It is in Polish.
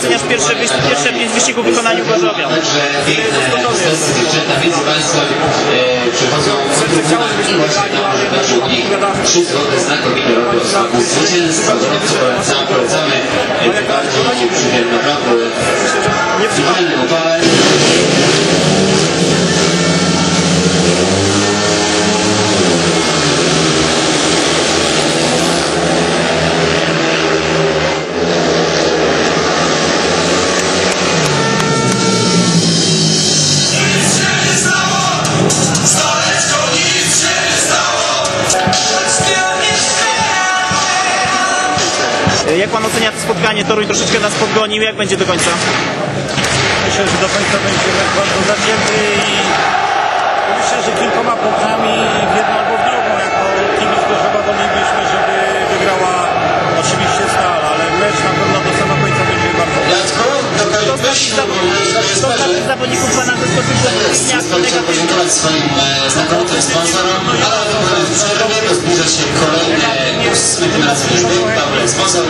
oceniasz pierwsze, pierwsze pięć wyścigów w wykonaniu Gorzowia? Także piękne sesje dziewczęta między Państwem e, przychodzą i właśnie też u nich trzy złote znakomite robią smaku zwycięstwa. Gorąco polecamy, polecamy tym bardziej tym naprawdę fajnym upale. Jak pan ocenia to spotkanie? Toruń troszeczkę nas podgonił. Jak będzie do końca? Myślę, że do końca będzie bardzo zacięty i myślę, że kilkoma punktami w jedną albo w drugą. Jako kibic Gorzowa wolelibyśmy, żeby wygrała oczywiście Stal, ale mecz na pewno do samego końca będzie bardzo Kto z takich zawodników, takich zawodników pana podziękować swoim e, znakomitym sponsorom, ale w przerwie zbliża się kolejny ósmy tym razem już. responsa,